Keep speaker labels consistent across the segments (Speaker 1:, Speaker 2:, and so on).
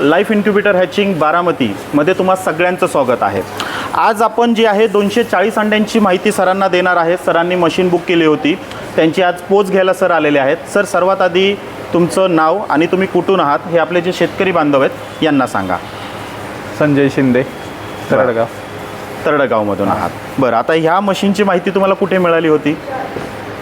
Speaker 1: Life incubator hatching बारामतीमध्ये तुम्हा सगळ्यांचं स्वागत आहे. आज आपण जी आहे दोनशे चाळीस अंड्यांची माहिती सरांना देणार आहे. सरांनी मशीन बुक केली होती. त्यांची आज पोच घ्यायला सर आलेले आहेत. सर सर्वात आधी तुमचं नाव आणि तुम्ही कुठून आहात हे आपले जे शेतकरी बांधव आहेत यांना सांगा.
Speaker 2: संजय शिंदे तरडगाव.
Speaker 1: तरडगावमधून आहात. बरं आता ह्या मशीनची माहिती तुम्हाला कुठे मिळाली होती?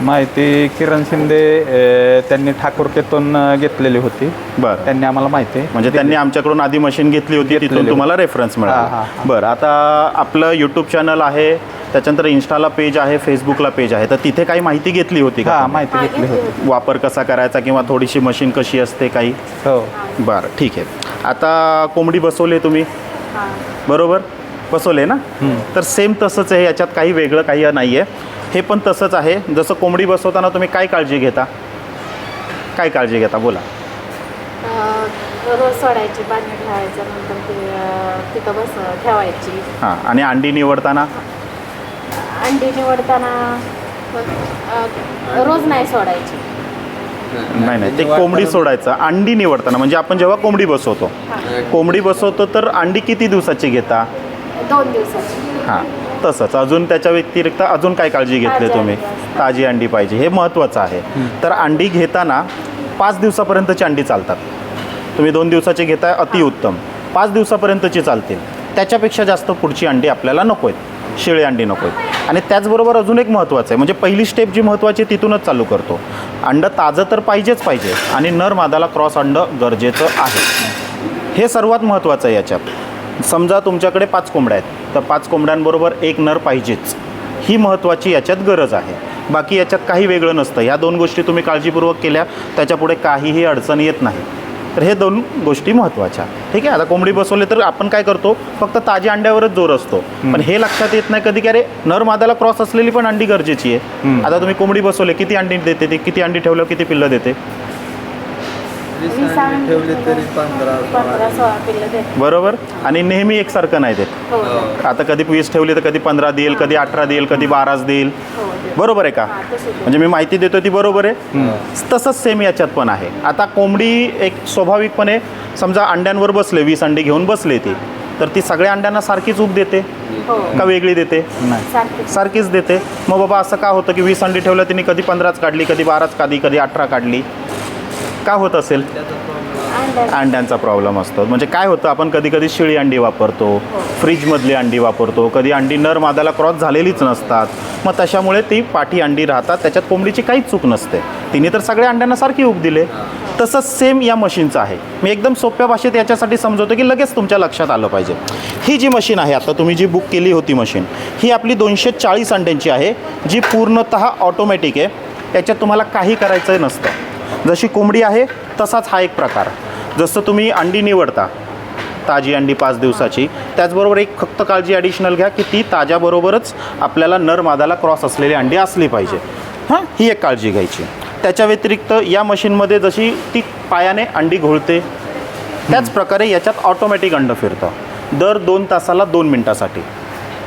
Speaker 2: माहिती किरण शिंदे अ, त्यांनी ठाकूरकेतून अ, घेतलेली होती.
Speaker 1: बरं.
Speaker 2: त्यांनी आम्हाला माहिती
Speaker 1: म्हणजे त्यांनी आमच्याकडून आधी मशीन घेतली होती तिथून तुम्हाला रेफरन्स
Speaker 2: हा,
Speaker 1: मिळाला.
Speaker 2: हा,
Speaker 1: बरं आता आपलं यूट्यूब चॅनल आहे त्याच्यानंतर इन्स्टाला पेज आहे फेसबुकला पेज आहे. तर तिथे काही माहिती घेतली होती का
Speaker 2: हा? माहिती घेतली होती.
Speaker 1: वापर कसा करायचा किंवा थोडीशी मशीन कशी असते काही?
Speaker 2: हो.
Speaker 1: बरं ठीक आहे. आता कोंबडी बसवले तुम्ही? बरोबर? बसवले ना? तर सेम तसंच आहे याच्यात काही वेगळं काही नाही आहे हे पण तसंच आहे. जसं कोंबडी बसवताना तुम्ही काय काळजी घेता? काय काळजी घेता? बोला.
Speaker 3: अं, रोज सोडायची पाणी ठेवायचं नंतर ते अं, तिथं बस ठेवायची.
Speaker 1: हां आणि अंडी निवडताना?
Speaker 3: अंडी निवडताना अं, रोज नाही सोडायची.
Speaker 1: नाही नाही ते कोंबडी सोडायचं. अंडी निवडताना म्हणजे आपण जेव्हा कोंबडी बसवतो.
Speaker 3: हां.
Speaker 1: कोंबडी बसवतो तर अंडी किती दिवसाची घेता?
Speaker 3: दोन दिवसाची.
Speaker 1: हां. तसंच. अजून त्याच्या व्यतिरिक्त अजून काय काळजी घेतली तुम्ही. ताजी अंडी पाहिजे. हे महत्त्वाचं आहे. तर अंडी घेताना पाच दिवसापर्यंतची अंडी चालतात. तुम्ही दोन दिवसाची घेताय अतिउत्तम पाच दिवसापर्यंतची चालतील. त्याच्यापेक्षा जास्त पुढची अंडी आपल्याला नको आहेत शिळे अंडी नको आहेत आणि त्याचबरोबर अजून एक महत्त्वाचं आहे. म्हणजे पहिली स्टेप जी महत्त्वाची आहे तिथूनच चालू करतो. अंडं ताजं तर पाहिजेच पाहिजे. आणि नर मादाला क्रॉस अंडं गरजेचं आहे. हे सर्वात महत्त्वाचं आहे याच्यात. समजा तुमच्याकडे पाच कोंबड्या आहेत तर पाच कोंबड्यांबरोबर एक नर पाहिजेच. ही महत्त्वाची याच्यात गरज आहे. बाकी याच्यात काही वेगळं नसतं. ह्या दोन गोष्टी तुम्ही काळजीपूर्वक केल्या त्याच्यापुढे काहीही अडचण येत नाही. तर हे दोन गोष्टी महत्त्वाच्या. ठीक आहे आता कोंबडी बसवले तर आपण काय करतो? फक्त ताज्या अंड्यावरच जोर असतो. पण हे लक्षात येत नाही कधी की अरे नर मादाला क्रॉस असलेली पण अंडी गरजेची आहे. आता तुम्ही कोंबडी बसवले किती अंडी देते ती? किती अंडी ठेवल्यावर किती पिल्लं देते?
Speaker 4: ठेवली तरी पंधरा
Speaker 3: पंधरा सोळा पिल्लं देते.
Speaker 1: बरोबर? आणि नेहमी एकसारखं नाही देत
Speaker 3: हो.
Speaker 1: आता कधी वीस ठेवली तर कधी पंधरा देईल कधी अठरा देईल कधी बाराच देईल.
Speaker 3: हो देते.
Speaker 1: बरोबर आहे का?
Speaker 3: हां तशी देते.
Speaker 1: म्हणजे मी माहिती देतो ती बरोबर आहे? तसंच सेम याच्यात पण आहे. आता कोंबडी एक स्वाभाविकपणे समजा अंड्यांवर बसले वीस अंडी घेऊन बसले ती तर ती सगळ्या अंड्यांना सारखीच ऊब देते?
Speaker 3: हो.
Speaker 1: का वेगळी देते?
Speaker 2: नाही.
Speaker 3: सारखी
Speaker 1: सारखीच देते. मग बाबा असं का होतं की वीस अंडी ठेवलं तिने कधी पंधराच काढली कधी बाराच काढली कधी अठरा काढली? का होत असेल? अंड्यांचा प्रॉब्लेम असतो. म्हणजे काय होतं आपण कधी कधी शिळी अंडी वापरतो फ्रीजमधली अंडी वापरतो कधी अंडी नर मादाला क्रॉस झालेलीच नसतात. मग तशामुळे ती पाठी अंडी राहतात त्याच्यात कोंबडीची काहीच चूक नसते. तिने तर सगळ्या अंड्यांना सारखी उब दिले. तसंच सेम या मशीनचं आहे. मी एकदम सोप्या भाषेत याच्यासाठी समजवतो की लगेच तुमच्या लक्षात आलं पाहिजे. ही जी मशीन आहे आता तुम्ही जी बुक केली होती मशीन ही आपली दोनशे चाळीस अंड्यांची आहे जी पूर्णतः ऑटोमॅटिक आहे. याच्यात तुम्हाला काही करायचं नसतं. जशी कोंबडी आहे तसाच हा एक प्रकार. जसं तुम्ही अंडी निवडता ताजी अंडी पाच दिवसाची त्याचबरोबर एक फक्त काळजी ॲडिशनल घ्या की ती ताज्याबरोबरच आपल्याला नर मादाला क्रॉस असलेली अंडी असली पाहिजे. हां? ही एक काळजी घ्यायची. त्याच्या व्यतिरिक्त या मशीनमध्ये जशी ती पायाने अंडी घोळते त्याच प्रकारे याच्यात ऑटोमॅटिक अंड फिरतं. दर दोन तासाला दोन मिनटासाठी.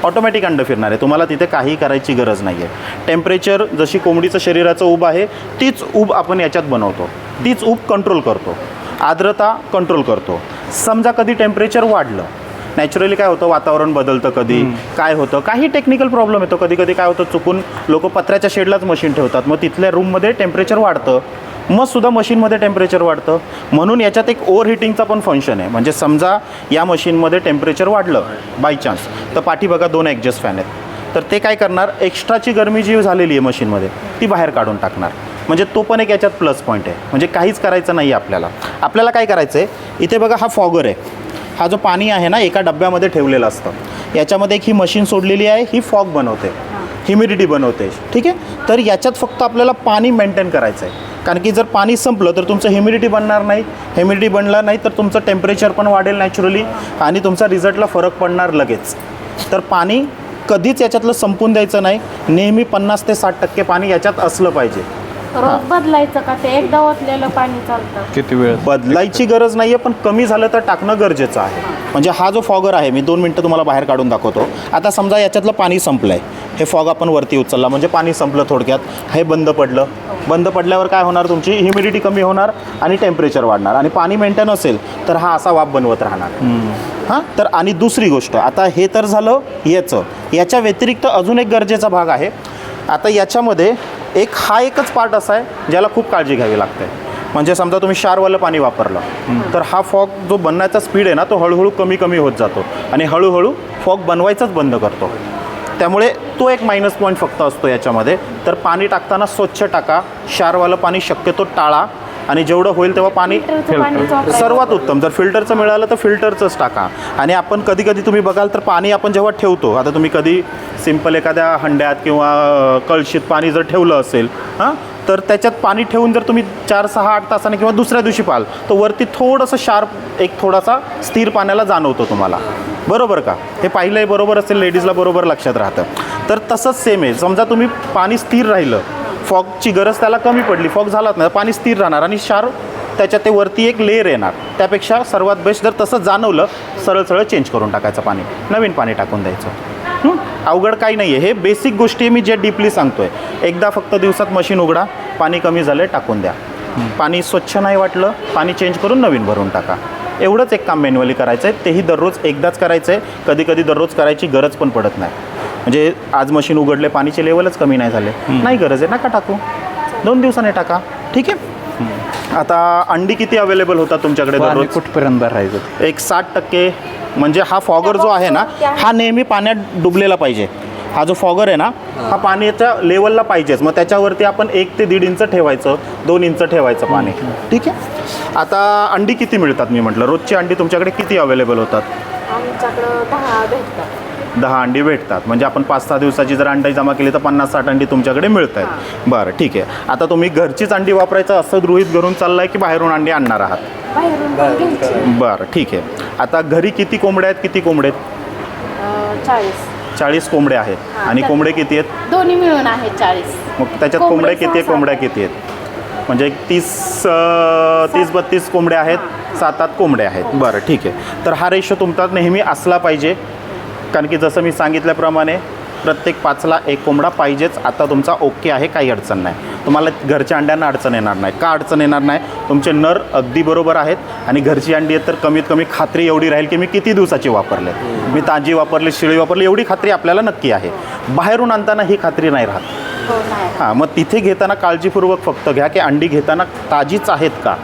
Speaker 1: ऑटोमॅटिक अंड फिरणार आहे. तुम्हाला तिथे काही करायची गरज नाही आहे टेम्परेचर जशी कोंबडीचं शरीराचं ऊब आहे तीच ऊब आपण याच्यात बनवतो. तीच ऊब कंट्रोल करतो. आर्द्रता कंट्रोल करतो. समजा कधी टेम्परेचर वाढलं नॅचरली काय होतं? वातावरण बदलतं कधी. काय होतं? काही टेक्निकल प्रॉब्लेम येतो. कधी कधी काय होतं? चुकून लोक पत्र्याच्या शेडलाच मशीन ठेवतात. मग तिथल्या रूममध्ये टेम्परेचर वाढतं. मग सुद्धा मशीनमध्ये टेम्परेचर वाढतं. म्हणून याच्यात एक ओव्हर हिटिंगचा पण फंक्शन आहे. म्हणजे समजा या मशीनमध्ये टेम्परेचर वाढलं बाय चान्स तर पाठी बघा दोन ॲडजस्ट फॅन आहेत. तर ते काय करणार? एक्स्ट्राची गरमी जी झालेली आहे मशीनमध्ये ती बाहेर काढून टाकणार. म्हणजे तो पण एक याच्यात प्लस पॉईंट आहे. म्हणजे काहीच करायचं नाही आहे आपल्याला. आपल्याला काय करायचं आहे इथे बघा हा फॉगर आहे. हा जो पाणी आहे ना एका डब्यामध्ये ठेवलेलं असतं. याच्यामध्ये एक ही मशीन सोडलेली आहे ही फॉग बनवते. ह्युमिडिटी बनवते. ठीक आहे? तर याच्यात फक्त आपल्याला पाणी मेंटेन करायचं आहे कारण की जर पाणी संपलं तर तुमचं ह्युमिडिटी बनणार नाही. ह्युमिडिटी बनला नाही तर तुमचं टेम्परेचर पण वाढेल नॅचरली आणि तुमचा रिझल्टला फरक पडणार लगेच. तर पाणी कधीच याच्यातलं संपून द्यायचं नाही. नेहमी पन्नास ते साठ टक्के पाणी याच्यात असलं पाहिजे.
Speaker 3: रोज बदलायचं का ते? एकदा ओतलेलं पाणी चालतं.
Speaker 2: किती वेळ?
Speaker 1: बदलायची गरज नाही आहे पण कमी झालं तर टाकणं गरजेचं आहे. म्हणजे हा जो फॉगर आहे मी दोन मिनटं तुम्हाला बाहेर काढून दाखवतो. आता समजा याच्यातलं पाणी संपलं आहे हे फॉग आपण वरती उचलला. म्हणजे पाणी संपलं थोडक्यात. हे बंद पडलं. बंद पडल्यावर काय होणार तुमची? ह्युमिडिटी कमी होणार आणि टेम्परेचर वाढणार. आणि पाणी मेंटेन असेल तर हा असा वाफ बनवत राहणार. हां? तर आणि दुसरी गोष्ट आता हे तर झालं याचं. याच्या व्यतिरिक्त अजून एक गरजेचा भाग आहे. आता याच्यामध्ये एक हा एकच पार्ट असा आहे ज्याला खूप काळजी घ्यावी लागते. म्हणजे समजा तुम्ही क्षारवालं पाणी वापरलं तर हा फॉग जो बनण्याचा स्पीड आहे ना तो हळूहळू कमी कमी होत जातो. आणि हळूहळू फॉग बनवायचाच बंद करतो. त्यामुळे तो एक मायनस पॉईंट फक्त असतो याच्यामध्ये. तर पाणी टाकताना स्वच्छ टाका. क्षारवालं पाणी शक्यतो टाळा. आणि जेवढं होईल तेव्हा पाणी. सर्वात उत्तम. जर फिल्टरचं मिळालं तर फिल्टरचंच टाका. आणि आपण कधी कधी तुम्ही बघाल तर पाणी आपण जेव्हा ठेवतो आता तुम्ही कधी सिंपल एखाद्या हंड्यात किंवा कळशीत पाणी जर ठेवलं असेल हां तर त्याच्यात पाणी ठेवून जर तुम्ही चार सहा आठ तासाने किंवा दुसऱ्या दिवशी पाहाल तर वरती थोडंसं शार्प एक थोडासा स्थिर पाण्याला जाणवतो तुम्हाला. बरोबर का? हे पाहिलंही बरोबर असेल लेडीजला बरोबर लक्षात राहतं. तर तसंच सेम आहे. समजा तुम्ही पाणी स्थिर राहिलं फॉगची गरज त्याला कमी पडली फॉग झालाच नाही पाणी स्थिर राहणार आणि शार्प त्याच्यात ते वरती एक लेअर येणार. त्यापेक्षा सर्वात बेस्ट जर तसं जाणवलं सरळ सरळ चेंज करून टाकायचं पाणी. नवीन पाणी टाकून द्यायचं. अवघड काही नाही आहे हे बेसिक गोष्टी मी जे डीपली सांगतोय. एकदा फक्त दिवसात मशीन उघडा पाणी कमी झालं टाकून द्या. पाणी स्वच्छ नाही वाटलं पाणी चेंज करून नवीन भरून टाका. एवढंच एक काम मॅन्युअली करायचं आहे तेही दररोज एकदाच करायचं आहे कधी कधी दररोज करायची गरज पण पडत नाही. म्हणजे आज मशीन उघडले पाणीचे लेवलच कमी नाही झाले. नाही गरज आहे नका टाकू. दोन दिवसाने टाका. ठीक आहे? आता अंडी किती अवेलेबल होतात तुमच्याकडे दररोज?
Speaker 2: कुठपर्यंत भरायचं
Speaker 1: एक साठ टक्के म्हणजे हा फॉगर जो आहे ना हा नेहमी पाण्यात डुबलेला पाहिजे. हा जो फॉगर आहे ना हा पाण्याच्या लेवलला पाहिजेच. मग त्याच्यावरती आपण एक ते दीड इंच ठेवायचं दोन इंच ठेवायचं पाणी. ठीक आहे? आता अंडी किती मिळतात मी म्हटलं. रोजची अंडी तुमच्याकडे किती अवेलेबल होतात?
Speaker 3: आमच्याकडं दहा भेटतात.
Speaker 1: दहा अंडी भेटतात. म्हणजे आपण पाच सहा दिवसाची जर अंडी जमा केली तर पन्नास साठ अंडी तुमच्याकडे मिळत आहेत बरं ठीक आहे. आता तुम्ही घरचीच अंडी वापरायचं असं गृहीत धरून चाललंय की बाहेरून अंडी आणणार आहात? बरं ठीक आहे. आता घरी किती कोंबड्या आहेत? किती कोंबडे आहेत?
Speaker 3: चाळीस.
Speaker 1: चाळीस कोंबडे आहेत.
Speaker 3: हां,
Speaker 1: आणि कोंबडे किती आहेत?
Speaker 3: दोन्ही मिळून आहेत चाळीस.
Speaker 1: मग त्याच्यात
Speaker 3: कोंबडे
Speaker 1: कोंबड्या किती आहे
Speaker 3: सहा-सात
Speaker 1: कोंबड्या
Speaker 3: आहेत.
Speaker 1: किती आहेत? म्हणजे एक तीस अं, तीस बत्तीस कोंबड्या आहेत. सात आठ कोंबड्या आहेत. बरं ठीक आहे. तर हा रेशो तुमचा नेहमी असला पाहिजे. कारण की जसं मी सांगितल्याप्रमाणे प्रत्येक पाचला एक कोंबडा पाहिजेच. आता तुमचा ओके आहे काही अडचण नाही. तुम्हाला घरच्या अंड्यांना अडचण येणार नाही. का अडचण येणार नाही? तुमचे नर अगदी बरोबर आहेत आणि घरची अंडी आहेत तर कमीत कमी खात्री एवढी राहील की मी किती दिवसाची वापरले. मी ताजी वापरली शिळी वापरली एवढी खात्री आपल्याला नक्की आहे. बाहेरून आणताना ही खात्री नाही राहत.
Speaker 3: हो
Speaker 1: हां मग तिथे घेताना काळजीपूर्वक फक्त घ्या की अंडी घेताना ताजीच आहेत का?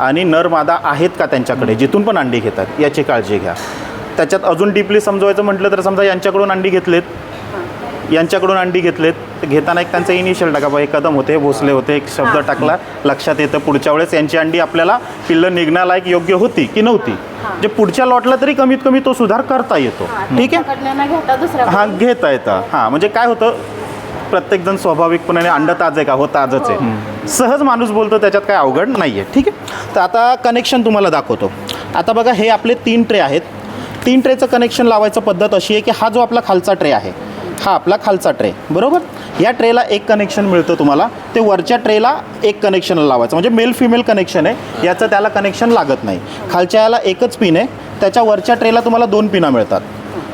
Speaker 1: आणि नर मादा आहेत का त्यांच्याकडे? जिथून पण अंडी घेतात याची काळजी घ्या. त्याच्यात अजून डीपली समजवायचं म्हटलं तर समजा यांच्याकडून अंडी घेतलेत. यांच्याकडून अंडी घेतलेत. तर घेताना एक त्यांचं इनिशियल टाका. बा हे कदम होते भोसले होते एक शब्द टाकला लक्षात येतं. पुढच्या वेळेस यांची अंडी आपल्याला पिल्लं निघण्यालायक योग्य होती की नव्हती? म्हणजे पुढच्या लॉटला तरी कमीत कमी तो सुधार करता येतो. ठीक आहे? हां घेता येतं. हां म्हणजे काय होतं? प्रत्येकजण स्वाभाविकपणे अंड ताज आहे का? हो ताजच आहे. सहज माणूस बोलतो त्याच्यात काय अवघड नाही आहे ठीक आहे? तर आता कनेक्शन तुम्हाला दाखवतो. आता बघा हे आपले तीन ट्रे आहेत. तीन ट्रेचं कनेक्शन लावायचं पद्धत अशी आहे की हा जो आपला खालचा ट्रे आहे हा आपला खालचा ट्रे बरोबर? या ट्रेला एक कनेक्शन मिळतं तुम्हाला. ते वरच्या ट्रेला एक कनेक्शन लावायचं. म्हणजे मेल फिमेल कनेक्शन आहे. याचं त्याला कनेक्शन लागत नाही. खालच्या याला एकच पिन आहे. त्याच्या वरच्या ट्रेला तुम्हाला दोन पिना मिळतात.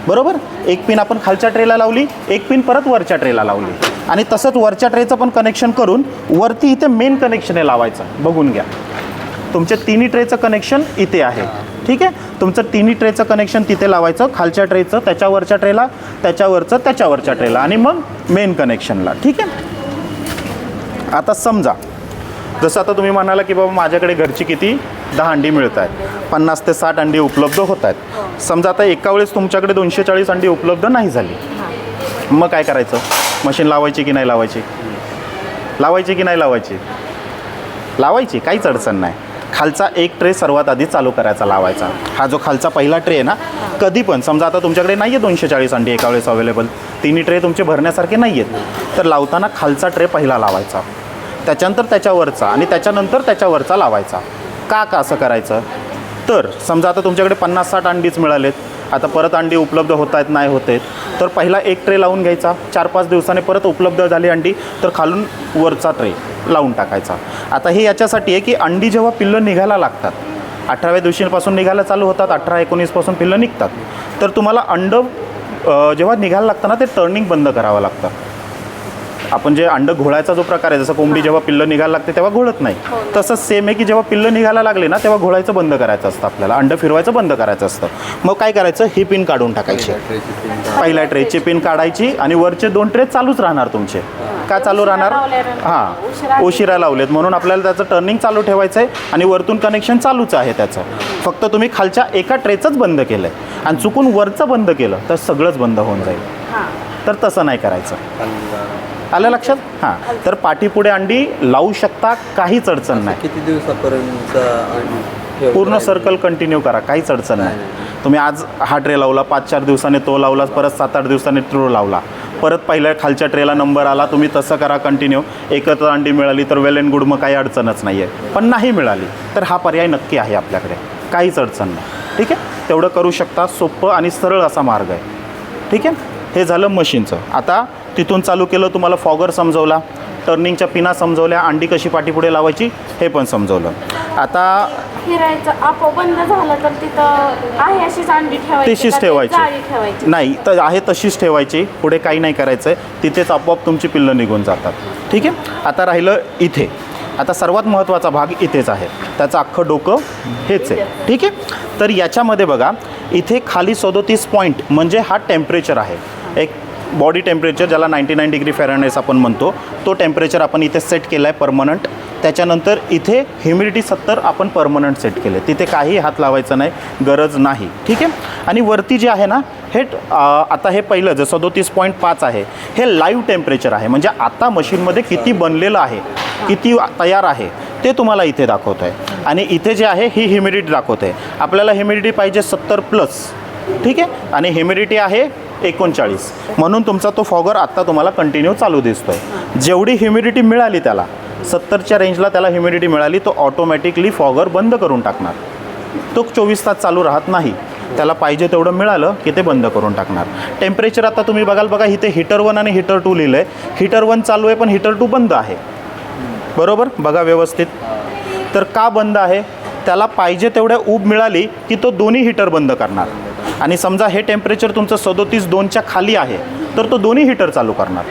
Speaker 1: बरोबर? एक पिन आपण खालच्या ट्रेला लावली एक पिन परत वरच्या ट्रेला लावली. आणि तसंच वरच्या ट्रेचं पण कनेक्शन करून वरती इथे मेन कनेक्शन आहे लावायचं. बघून घ्या. तुमचे तिन्ही ट्रेचं कनेक्शन इथे आहे. ठीक आहे? तुमचं तिन्ही ट्रेचं कनेक्शन तिथे लावायचं खालच्या ट्रेचं त्याच्यावरच्या ट्रेला त्याच्यावरचं त्याच्यावरच्या ट्रेला. आणि मग मेन कनेक्शनला ठीक आहे? आता समजा जसं आता तुम्ही म्हणाला की बाबा माझ्याकडे घरची किती? दहा अंडी मिळत आहेत. पन्नास ते साठ अंडी उपलब्ध होत आहेत. समजा आता एका वेळेस तुमच्याकडे दोनशे चाळीस अंडी उपलब्ध नाही झाली. मग काय करायचं? मशीन लावायची की नाही लावायची? लावायची की नाही लावायची? लावायची. काहीच अडचण नाही. खालचा एक ट्रे सर्वात आधी चालू करायचा लावायचा. हा जो खालचा पहिला ट्रे आहे ना कधी पण समजा आता तुमच्याकडे नाही आहे दोनशे चाळीस अंडी एका वेळेस अवेलेबल तिन्ही ट्रे तुमचे भरण्यासारखे नाही आहेत तर लावताना खालचा ट्रे पहिला लावायचा. त्याच्यानंतर त्याच्यावरचा आणि त्याच्यानंतर त्याच्यावरचा लावायचा. का का असं करायचं? तर समजा आता तुमच्याकडे पन्नास साठ अंडीच मिळालेत. आता परत अंडी उपलब्ध होत आहेत नाही होत आहेत. तर पहिला एक ट्रे लावून घ्यायचा. चार पाच दिवसाने परत उपलब्ध झाली अंडी तर खालून वरचा ट्रे लावून टाकायचा. आता हे याच्यासाठी आहे की अंडी जेव्हा पिल्लं निघायला लागतात अठराव्या दिवशीपासून निघायला चालू होतात अठरा एकोणीसपासून पिल्लं निघतात. तर तुम्हाला अंड जेव्हा निघायला लागतं ना ते टर्निंग बंद करावं लागतं. आपण जे अंड घोळायचा जो प्रकार आहे जसं कोंबडी जेव्हा पिल्लं निघायला लागते तेव्हा घोळत नाही. तसंच सेम आहे की जेव्हा पिल्लं निघायला लागले ना तेव्हा घोळायचं बंद करायचं असतं आपल्याला. अंड फिरवायचं बंद करायचं असतं. मग काय करायचं? ही पिन काढून टाकायची. पहिल्या ट्रेची पिन काढायची आणि वरचे दोन ट्रे चालूच राहणार तुमचे. का चालू राहणार? हां.
Speaker 3: उशिरा
Speaker 1: लावलेत. म्हणून आपल्याला त्याचं टर्निंग चालू ठेवायचं आहे आणि वरतून कनेक्शन चालूच आहे त्याचं. फक्त तुम्ही खालच्या एका ट्रेचंच बंद केलं आहे आणि चुकून वरचं बंद केलं तर सगळंच बंद होऊन जाईल.
Speaker 3: हां.
Speaker 1: तर तसं नाही करायचं. आलं लक्षात? हां. तर पाठीपुढे अंडी लावू शकता काहीच अडचण नाही.
Speaker 4: किती दिवसापर्यंत
Speaker 1: पूर्ण? सर्कल कंटिन्यू करा काहीच अडचण नाही. तुम्ही आज हा ट्रे लावला पाच चार दिवसाने तो लावला परत सात आठ दिवसाने तो लावला. परत पहिल्या खालच्या ट्रेला नंबर आला तुम्ही तसं करा कंटिन्यू एकत्र अंडी मिळाली तर वेल अँड गुड मग काही अडचणच नाही आहे पण नाही मिळाली तर हा पर्याय नक्की आहे आपल्याकडे. काहीच अडचण नाही. ठीक आहे? तेवढं करू शकता सोपं आणि सरळ असा मार्ग आहे. ठीक आहे? हे झालं मशीनचं आता तिथून चालू केलं तुम्हाला फॉगर समजवला टर्निंगच्या पिना समजवल्या अंडी कशी पाठीपुढे लावायची हे पण समजवलं. आता
Speaker 3: फिरायचं आपोआप बंद झालं तर तिथं आहे अशीच अंडी ठेवायची
Speaker 1: तशीच
Speaker 3: का ते
Speaker 1: ठेवायची.
Speaker 3: जाळी ठेवायची.
Speaker 1: नाही तर आहे तशीच ठेवायची. पुढे काही नाही करायचं आहे तिथेच आपोआप तुमची पिल्लं निघून जातात. ठीक आहे? आता राहिलं इथे. आता सर्वात महत्त्वाचा भाग इथेच आहे. त्याचं अख्खं डोकं हेच आहे. ठीक आहे? तर याच्यामध्ये बघा इथे खाली सदोतीस पॉईंट म्हणजे हा टेम्परेचर आहे. एक बॉडी टेम्परेचर ज्याला नाईंटी नाईन डिग्री फॅरनहाइट्स आपण म्हणतो तो टेम्परेचर आपण इथे सेट केला आहे परमनंट. त्याच्यानंतर इथे ह्युमिडिटी सत्तर आपण परमनंट सेट केले तिथे काही हात लावायचा नाही गरज नाही. ठीक आहे? आणि वरती जे आहे ना हे आता हे पहिलं जसं सदोतीस पॉईंट पाच आहे हे लाईव्ह टेम्परेचर आहे. म्हणजे आता मशीनमध्ये किती बनलेलं आहे किती तयार आहे ते तुम्हाला इथे दाखवतं आहे आणि इथे जे आहे ही ह्युमिडिटी दाखवते आहे आपल्याला ह्युमिडिटी पाहिजे सत्तर प्लस. ठीक आहे? आणि ह्युमिडिटी आहे एकोणचाळीस. म्हणून तुमचा तो फॉगर आत्ता तुम्हाला कंटिन्यू चालू दिसतोय. जेवढी ह्युमिडिटी मिळाली त्याला सत्तरच्या रेंजला त्याला ह्युमिडिटी मिळाली तो ऑटोमॅटिकली फॉगर बंद करून टाकणार. तो चोवीस तास चालू राहत नाही. त्याला पाहिजे तेवढं मिळालं की ते बंद करून टाकणार. टेम्परेचर आता तुम्ही बघाल बघा इथे हीटर वन आणि हीटर टू लिहिलं आहे हीटर वन चालू आहे पण हीटर टू बंद आहे. बरोबर? बघा व्यवस्थित. तर का बंद आहे? त्याला पाहिजे तेवढ्या ऊब मिळाली की तो दोन्ही हीटर बंद करणार. आणि समजा हे टेम्परेचर तुमचं सदोतीस दोनच्या खाली आहे तर तो दोन्ही हीटर चालू करणार.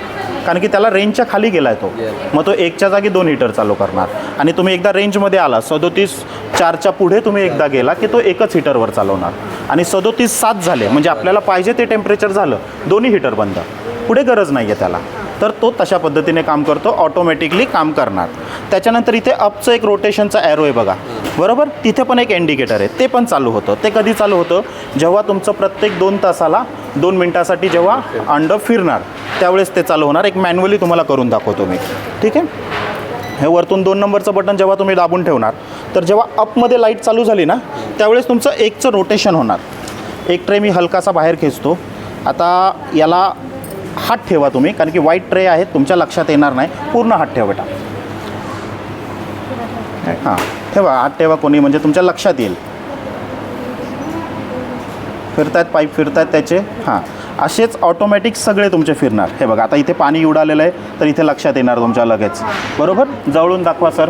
Speaker 1: कारण की त्याला रेंजच्या खाली गेला आहे तो मग तो एकच्या जागी दोन हीटर चालू करणार. आणि तुम्ही एकदा रेंजमध्ये आला सदोतीस चारच्या पुढे तुम्ही एकदा गेला की तो एकच हीटरवर चालवणार. आणि सदोतीस सात झाले म्हणजे आपल्याला पाहिजे ते टेम्परेचर झालं दोन्ही हीटर बंद. पुढे गरज नाही आहे त्याला. तर तो तशा पद्धतीने काम करतो ऑटोमॅटिकली काम करणार. त्याच्यानंतर इथे अपचं एक रोटेशनचा ॲरो आहे बघा. बरोबर? तिथे पण एक इंडिकेटर आहे. ते पण चालू होतं. ते कधी चालू होतं? जेव्हा तुमचं प्रत्येक दोन तासाला दोन मिनटासाठी जेव्हा अंड फिरणार त्यावेळेस ते चालू होणार. एक मॅन्युअली तुम्हाला करून दाखवतो मी. ठीक आहे? हे वरतून दोन नंबरचं बटन जेव्हा तुम्ही दाबून ठेवणार तर जेव्हा अपमध्ये लाइट चालू झाली ना त्यावेळेस तुमचं एकचं रोटेशन होणार. एक ट्रे मी हलकासा बाहेर खेचतो. आता याला हात ठेवा तुम्ही कारण की वाईट ट्रे आहेत तुमच्या लक्षात येणार नाही. पूर्ण हात ठेवा बेटा. हां. ठेवा हात ठेवा कोणी म्हणजे तुमच्या लक्षात येईल. फिरतायत पाईप फिरतायत त्याचे. हां. असेच ऑटोमॅटिक सगळे तुमचे फिरणार. हे बघा आता इथे पाणी उडालेलं आहे तर इथे लक्षात येणार तुमच्या लगेच. बरोबर? जवळून दाखवा सर.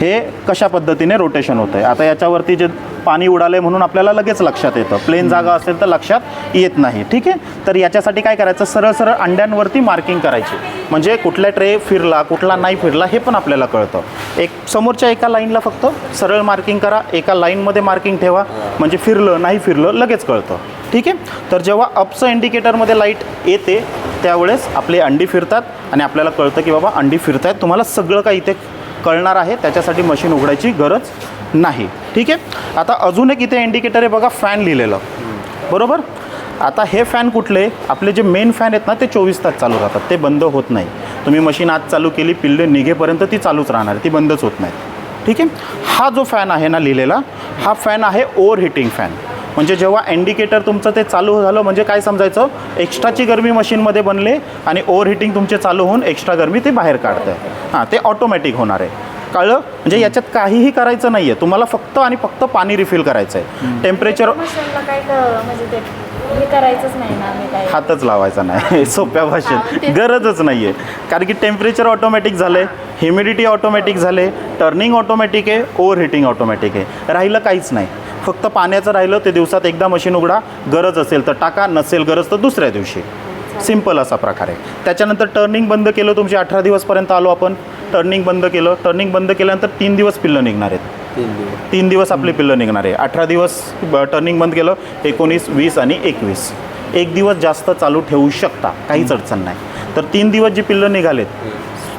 Speaker 1: हे कशा पद्धतीने रोटेशन होतं आहे आता याच्यावरती जे पाणी उडालं आहे म्हणून आपल्याला लगेच लक्षात येतं. प्लेन जागा असेल तर लक्षात येत नाही. ठीक आहे? तर याच्यासाठी काय करायचं? सरळ सरळ अंड्यांवरती मार्किंग करायची. म्हणजे कुठल्या ट्रे फिरला कुठला नाही फिरला हे पण आपल्याला कळतं. एक समोरच्या एका लाईनला फक्त सरळ मार्किंग करा. एका लाईनमध्ये मार्किंग ठेवा. म्हणजे फिरलं नाही फिरलं लगेच कळतं. ठीक आहे? तर जेव्हा अपचं इंडिकेटरमध्ये लाइट येते त्यावेळेस आपले अंडी फिरतात आणि आपल्याला कळतं की बाबा अंडी फिरत आहेत तुम्हाला सगळं काही इथे कळणार आहे त्याच्यासाठी मशीन उघडायची गरज नाही. ठीक आहे? आता अजून एक इथे इंडिकेटर आहे बघा फॅन लिहिलेलं. बरोबर? आता हे फॅन कुठले? आपले जे मेन फॅन आहेत ना ते चोवीस तास चालू राहतात. ते बंद होत नाही. तुम्ही मशीन आज चालू केली पिल्ले निघेपर्यंत ती चालूच राहणार. ती बंदच होत नाही. ठीक आहे? हा जो फॅन आहे ना लिहिलेला हा फॅन आहे ओव्हर हिटिंग फॅन म्हणजे जेव्हा इंडिकेटर तुमचं ते चालू झालं म्हणजे काय समजायचं? एक्स्ट्राची गरमी मशीनमध्ये बनले आणि ओव्हर हिटिंग तुमचे चालू होऊन एक्स्ट्रा गरमी ते बाहेर काढतं आहे हां ते ऑटोमॅटिक होणार आहे. कळलं? म्हणजे याच्यात काहीही करायचं नाही आहे तुम्हाला फक्त आणि फक्त पाणी रिफिल करायचं आहे टेम्परेचर
Speaker 3: मशीनला काय क- ते करायचंच नाही ना आम्ही काय.
Speaker 1: हातच लावायचा नाही. सोप्या भाषेत. गरजच नाही आहे कारण की टेम्परेचर ऑटोमॅटिक झालं आहे ह्युमिडिटी ऑटोमॅटिक झाले टर्निंग ऑटोमॅटिक आहे ओव्हर हिटिंग ऑटोमॅटिक आहे. राहिलं काहीच नाही. फक्त पाण्याचं राहिलं ते दिवसात एकदा मशीन उघडा गरज असेल तर टाका नसेल गरज तर दुसऱ्या दिवशी. सिंपल असा प्रकार आहे. त्याच्यानंतर टर्निंग बंद केलं तुमचे अठरा दिवसपर्यंत आलो आपण. टर्निंग बंद केलं टर्निंग बंद केल्यानंतर तीन दिवस पिल्लं निघणार आहेत.
Speaker 4: तीन दिवस.
Speaker 1: तीन दिवस आपली पिल्लं निघणार आहे. अठरा दिवस टर्निंग बंद केलं एकोणीस वीस आणि एकवीस. एक दिवस जास्त चालू ठेवू शकता. काहीच अडचण नाही. तर तीन दिवस जी पिल्लं निघालेत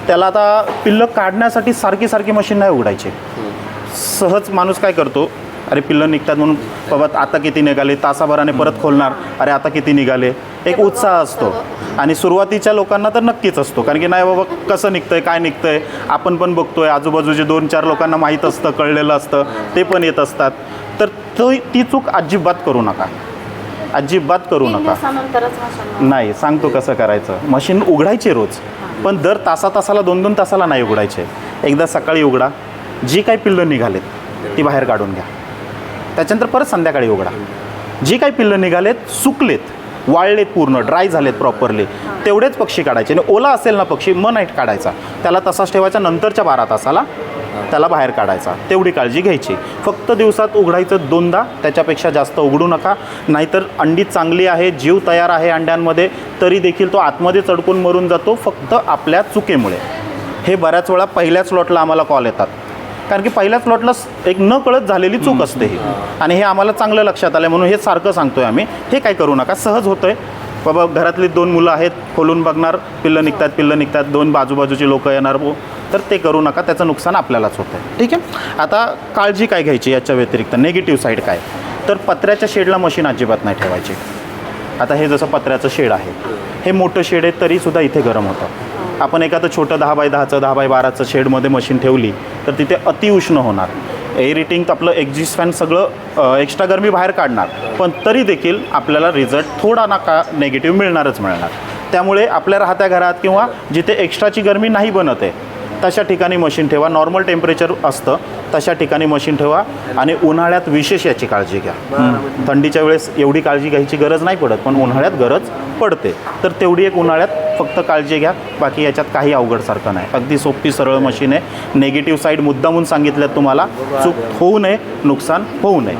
Speaker 1: त्याला आता पिल्लं काढण्यासाठी सारखी सारखी मशीन नाही उघडायची. सहज माणूस काय करतो अरे पिल्लं निघतात म्हणून बाबा आता किती निघाले? तासाभराने परत खोलणार. अरे आता किती निघाले? एक उत्साह असतो. आणि सुरुवातीच्या लोकांना तर नक्कीच असतो. कारण की नाही बाबा कसं निघतंय काय निघतंय? आपण पण बघतोय. आजूबाजूचे दोन चार लोकांना माहीत असतं कळलेलं असतं. ते पण येत असतात. तर तो ती चूक अजिबात करू नका. अजिबात करू नका. नाही सांगतो कसं करायचं. मशीन उघडायचे रोज. पण दर तासा तासाला दोन दोन तासाला नाही उघडायचे. एकदा सकाळी उघडा. जी काही पिल्लं निघालेत ती बाहेर काढून घ्या. त्याच्यानंतर परत संध्याकाळी उघडा. जी काही पिल्लं निघालेत सुकलेत वाळलेत पूर्ण ड्राय झालेत प्रॉपरली तेवढेच पक्षी काढायचे. आणि ओला असेल ना पक्षी मग नाही काढायचा. त्याला तसाच ठेवायचा नंतरच्या बारा तासाला त्याला बाहेर काढायचा. तेवढी काळजी घ्यायची. फक्त दिवसात उघडायचं दोनदा त्याच्यापेक्षा जास्त उघडू नका. नाहीतर अंडी चांगली आहे जीव तयार आहे अंड्यांमध्ये तरी देखील तो आतमध्ये चढकून मरून जातो फक्त आपल्या चुकीमुळे. हे बऱ्याच वेळा पहिल्याच लॉटला आम्हाला कॉल येतात. कारण की पहिल्याच लॉटला एक न कळत झालेली चूक असते ही. आणि हे आम्हाला चांगलं लक्षात आलं म्हणून हे सारखं सांगतोय आम्ही. हे काय करू नका सहज होतंय. बाबा घरातली दोन मुलं आहेत खोलून बघणार पिल्लं निघतात पिल्लं निघतात दोन बाजूबाजूची लोक येणार हो. तर ते करू नका त्याचं नुकसान आपल्यालाच होतं आहे ठीक आहे? आता काळजी काय घ्यायची याच्या व्यतिरिक्त? नेगेटिव्ह साईड काय? तर पत्र्याच्या शेडला मशीन अजिबात नाही ठेवायची. आता हे जसं पत्र्याचं शेड आहे. हे मोठं शेड आहे तरीसुद्धा इथे गरम होतं. आपण एखादं छोटं दहा बाय दहाचं दहा बाय बाराचं शेडमध्ये मशीन ठेवली तर तिथे अतिउष्ण होणार. एअर हिटिंग आपलं एक्झिस्ट फॅन सगळं एक्स्ट्रा गरमी बाहेर काढणार. पण तरी देखील आपल्याला रिझल्ट थोडा ना का नेगेटिव्ह मिळणारच मिळणार. त्यामुळे आपल्या राहत्या घरात किंवा जिथे एक्स्ट्राची गरमी नाही बनत आहे तशा ठिकाणी मशीन ठेवा. नॉर्मल टेम्परेचर असतं तशा ठिकाणी मशीन ठेवा आणि उन्हाळ्यात विशेष याची काळजी घ्या. थंडीच्या वेळेस एवढी काळजी घ्यायची गरज नाही पडत पण उन्हाळ्यात गरज पडते. तर तेवढी एक उन्हाळ्यात फक्त काळजी घ्या बाकी याच्यात काही अवघडसारखं नाही. अगदी सोपी सरळ मशीन आहे. नेगेटिव्ह साईड मुद्दामून सांगितल्यात तुम्हाला चूक होऊ नये नुकसान होऊ नये.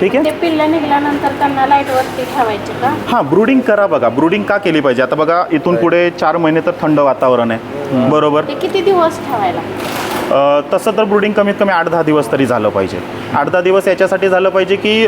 Speaker 1: ठीक आहे?
Speaker 3: पिल्लं निघाल्यानंतर त्यांना लाईटवरती ठेवायचे का?
Speaker 1: हां ब्रुडिंग करा बघा. ब्रुडिंग का केली पाहिजे? आता बघा इथून पुढे चार महिने तर थंड वातावरण आहे. बरोबर?
Speaker 3: किती दिवस ठेवायला?
Speaker 1: तसं तर ब्रुडिंग कमीत कमी आठ दहा दिवस तरी झालं पाहिजे. आठ दहा दिवस याच्यासाठी झालं पाहिजे की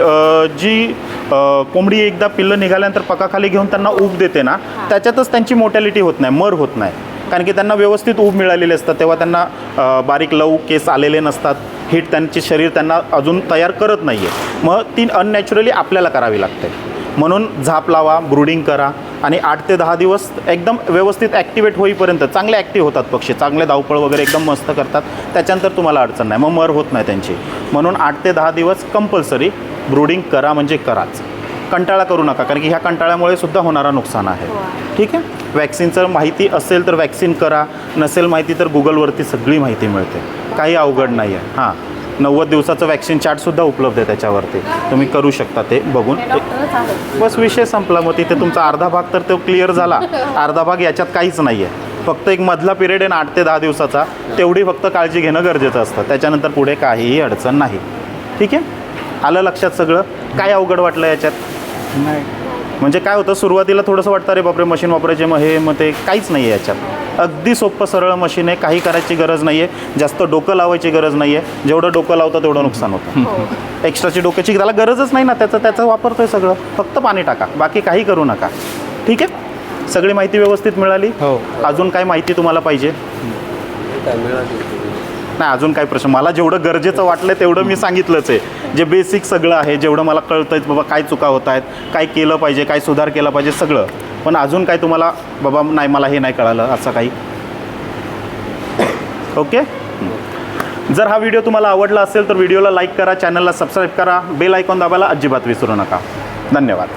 Speaker 1: जी कोंबडी एकदा पिल्लं निघाल्यानंतर पकाखाली घेऊन त्यांना ऊब देते ना त्याच्यातच त्यांची मोटॅलिटी होत नाही मर होत नाही. कारण की त्यांना व्यवस्थित ऊब मिळालेली असतात तेव्हा त्यांना बारीक लव केस आलेले नसतात हीट त्यांचे शरीर त्यांना अजून तयार करत नाही आहे मग ती अननॅचरली आपल्याला करावी लागते. म्हणून झाप लावा ब्रुडिंग करा आणि आठ ते दहा दिवस एकदम व्यवस्थित ॲक्टिवेट होईपर्यंत चांगले ॲक्टिव्ह होतात पक्षी. चांगले धावपळ वगैरे एकदम मस्त करतात. त्याच्यानंतर तुम्हाला अडचण नाही. मग मर होत नाही त्यांची. म्हणून आठ ते दहा दिवस कंपल्सरी ब्रुडिंग करा म्हणजे कराच. कंटाळा करू नका कारण की ह्या कंटाळ्यामुळे सुद्धा होणारा नुकसान आहे. ठीक आहे? वॅक्सिनचं माहिती असेल तर वॅक्सिन करा. नसेल माहिती तर गुगलवरती सगळी माहिती मिळते. काही अवघड नाही आहे हां. नव्वद दिवसाचं वॅक्सिन चार्टसुद्धा उपलब्ध आहे त्याच्यावरती. तुम्ही करू शकता ते बघून.
Speaker 3: हे
Speaker 1: बस विषय संपला. मग तिथे तुमचा अर्धा भाग तर तो क्लिअर झाला. अर्धा भाग याच्यात काहीच नाही आहे फक्त एक मधला पिरियड आहे ना आठ ते दहा दिवसाचा. तेवढी फक्त काळजी घेणं गरजेचं असतं. त्याच्यानंतर पुढे काहीही अडचण नाही. ठीक आहे? आलं लक्षात सगळं? काय अवघड वाटलं याच्यात?
Speaker 2: नाही.
Speaker 1: म्हणजे काय होतं सुरुवातीला थोडंसं वाटतं अरे बापरे मशीन वापरायचे मग हे मग ते काहीच नाही आहे याच्यात. अगदी सोपं सरळ मशीन आहे काही करायची गरज नाही आहे जास्त डोकं लावायची गरज नाही आहे जेवढं डोकं लावतं तेवढं नुकसान होतं. एक्स्ट्राची डोक्याची त्याला गरजच नाही ना त्याचं त्याचं वापरतोय सगळं. फक्त पाणी टाका बाकी काही करू नका. ठीक आहे? सगळी माहिती व्यवस्थित मिळाली.
Speaker 2: हो.
Speaker 1: अजून काय माहिती तुम्हाला पाहिजे. नाही अजून काही प्रश्न. मला जेवढं गरजेचं वाटलं तेवढं मी सांगितलंच आहे. जे बेसिक सगळं आहे जेवढं मला कळतं बाबा काय चुका होत आहेत काय केलं पाहिजे काय सुधार केला पाहिजे सगळं. पण अजून काय तुम्हाला बाबा नाही मला हे नाही कळालं असं काही. ओके? जर हा व्हिडिओ तुम्हाला आवडला असेल तर व्हिडिओला लाईक करा चॅनलला सबस्क्राईब करा बेल आयकॉन दाबायला अजिबात विसरू नका. धन्यवाद.